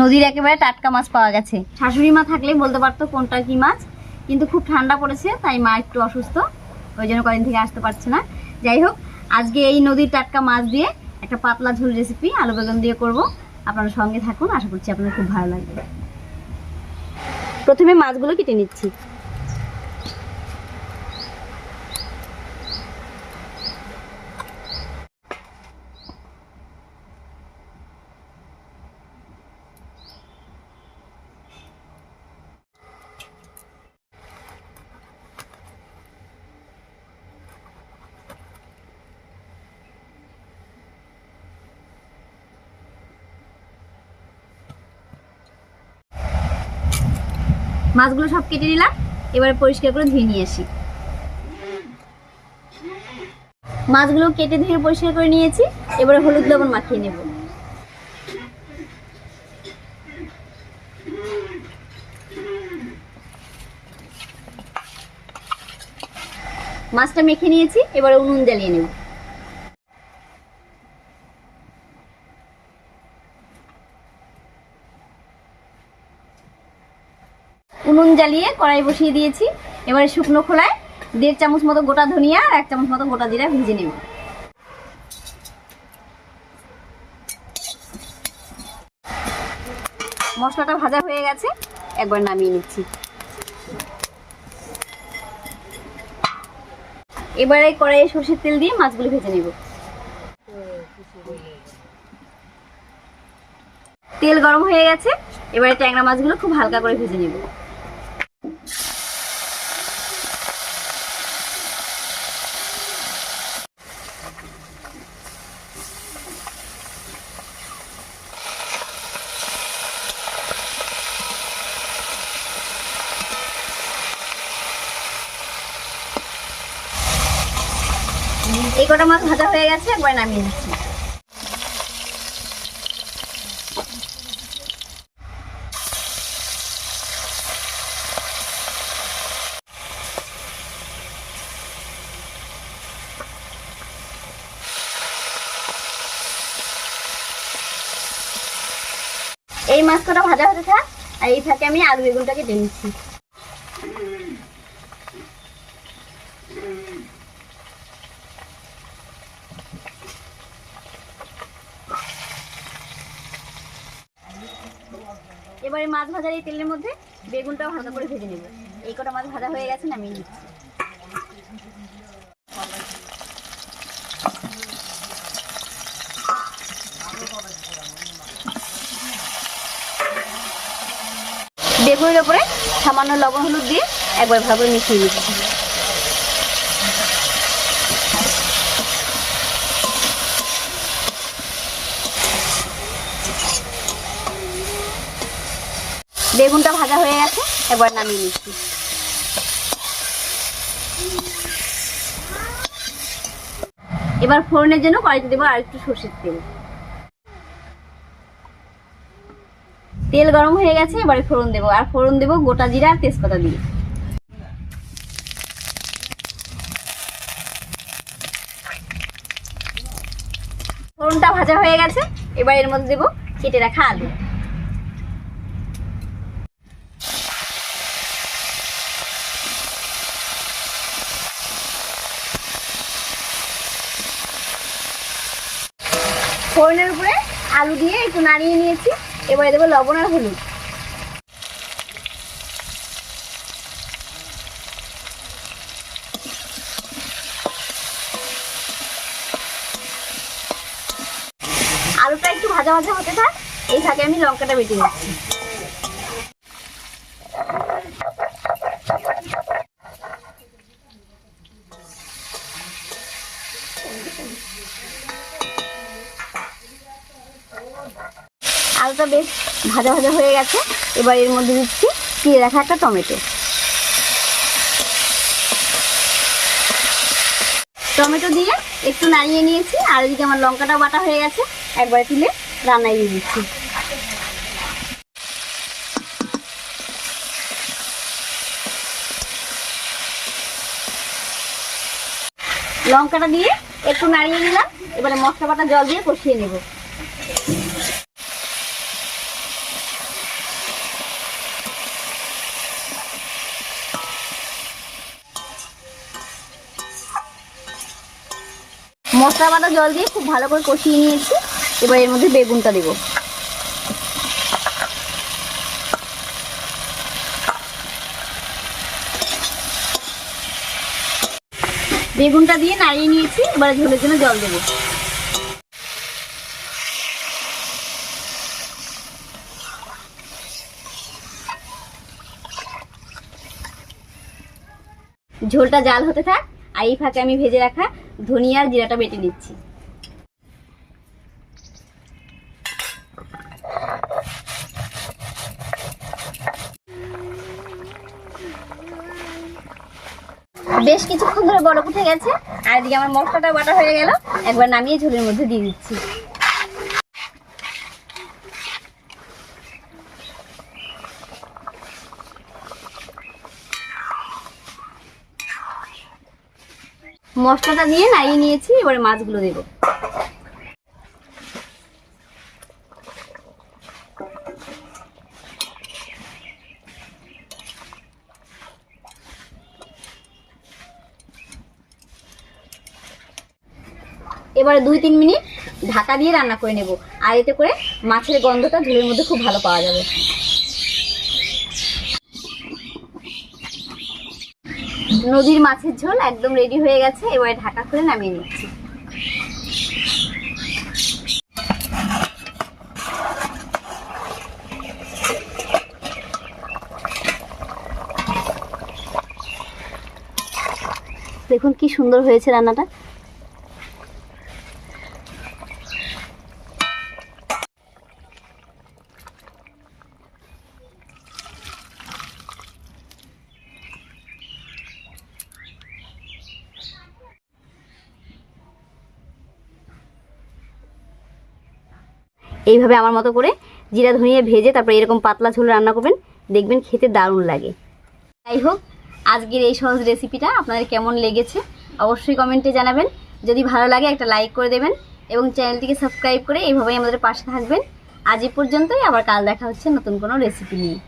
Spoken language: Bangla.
নদীর একেবারে টাটকা মাছ পাওয়া গেছে। শাশুড়ি মা থাকলে বলতে পারতো কোনটা কি মাছ, কিন্তু খুব ঠান্ডা পড়েছে, তাই মা একটু অসুস্থ, ওই জন্য কদিন থেকে আসতে পারছে না। যাই হোক, আজকে এই নদীর টাটকা মাছ দিয়ে একটা পাতলা ঝোল রেসিপি আলু বেগুন দিয়ে করব। আপনারা সঙ্গে থাকুন, আশা করছি আপনার খুব ভালো লাগবে। প্রথমে মাছগুলো কেটে নিচ্ছি। মাছগুলো সব কেটে নিলাম, এবারে পরিষ্কার করে ধুয়ে নিয়ে আসি। মাছগুলো কেটে ধুয়ে পরিষ্কার করে নিয়েছি, এবারে হলুদ লবণ মাখিয়ে নেব। মাছটা মেখে নিয়েছি, এবারে উনুন জ্বালিয়ে নেব। উনুন জ্বালিয়ে কড়াই বসিয়ে দিয়েছি। এবারে শুকনো খোলায় দেড় চামচ মতো গোটা ধনিয়া আর এক চামচ মতো গোটা জিরা ভেজে নেব। মশলাটা ভাজা হয়ে গেছে, একবার নামিয়ে নিচ্ছি। এবারে কড়াইয়ে সর্ষের তেল দিয়ে মাছগুলো ভেজে নেব। তেল গরম হয়ে গেছে, এবারে ট্যাংরা মাছগুলো খুব হালকা করে ভেজে নেব। এই কটা মাছ ভাজা হয়ে গেছে, একবার নামিয়ে নিচ্ছি। এই মাছ কটা ভাজা থাক আর এই ফাঁকে আমি আলু বেগুনটাকে কেটে নিচ্ছি এবারে মাছ ভাজার এই তেলের মধ্যে বেগুনটাও ভালো করে ভেজে নেব। এই কটা মাছ ভাজা হয়ে গেছে, নামিয়ে নিচ্ছি বেগুনের ওপরে সামান্য লবণ হলুদ দিয়ে একবার ভালো করে মিশিয়ে নিচ্ছি। বেগুনটা ভাজা হয়ে গেছে, একবার নামিয়ে নিচ্ছি। এবার ফোড়নের জন্য কড়াইতে দেবো আর একটু সর্ষের তেল। তেল গরম হয়ে গেছে, এবারে ফোড়ন দেবো। আর ফোড়ন দেবো গোটা জিরা আর তেজপাতা দিয়ে। ফোড়নটা ভাজা হয়ে গেছে, এবার এর মধ্যে দেবো কেটে রাখা আলু। ফোড়নের উপরে আলু দিয়ে একটু নাড়িয়ে নিয়েছি। এবারে দেবো লবণ আর হলুদ। আলুটা একটু ভাজা ভাজা হতে থাক, এই ফাঁকে আমি লঙ্কাটা বেটে নিচ্ছি। আলুটা বেশ ভাজা ভাজা হয়ে গেছে। এবার এর মধ্যে দিচ্ছি চিড়ে রাখা একটা টমেটো। টমেটো দিয়ে একটু নাড়িয়ে নিয়েছি, আর এদিকে আমার লঙ্কাটাও বাটা হয়ে গেছে। একবারে তুলে রান্নায় দিয়ে দিচ্ছি। লঙ্কাটা দিয়ে একটু নাড়িয়ে নিলাম, এবারে মশলা বাটা জল দিয়ে কষিয়ে নেব। মশলা বাটা জল দিয়ে খুব ভালো করে কষিয়ে নিয়েছি। এবার এর মধ্যে বেগুনটা দেবো। বেগুনটা দিয়ে নাড়িয়ে নিয়েছি, এবার ঝোলের জন্য জল দেবো। ঝোলটা জাল হতে থাক। এই ফাঁকে আমি ভেজে রাখা ধনিয়া আর জিরাটা বেটে নিচ্ছি। বেশ কিছুক্ষণ ধরে বরফ উঠে গেছে, আর এদিকে আমার মশলাটা বাটা হয়ে গেল। একবার নামিয়ে ঝোলের মধ্যে দিয়ে দিচ্ছি। মশলাটা দিয়ে নাড়িয়ে নিয়েছি, এবারে মাছগুলো দেবো। এবারে দুই তিন মিনিট ঢাকা দিয়ে রান্না করে নেব, আর এতে করে মাছের গন্ধটা ঝোলের মধ্যে খুব ভালো পাওয়া যাবে। নদীর মাছের ঝোল একদম রেডি হয়ে গেছে, এবারে ঢাকা খুলে নামিয়ে নিচ্ছি। দেখুন কি সুন্দর হয়েছে রান্নাটা। এইভাবে আমার মতো করে জিরা ধনিয়া ভেজে তারপরে এরকম পাতলা ঝোল রান্না করবেন, দেখবেন খেতে দারুণ লাগে। যাই হোক, আজকের এই সহজ রেসিপিটা আপনাদের কেমন লেগেছে অবশ্যই কমেন্টে জানাবেন। যদি ভালো লাগে একটা লাইক করে দেবেন এবং চ্যানেলটিকে সাবস্ক্রাইব করে এইভাবেই আমাদের পাশে থাকবেন। আজ এ পর্যন্তই, আবার কাল দেখা হচ্ছে নতুন কোনো রেসিপি নিয়ে।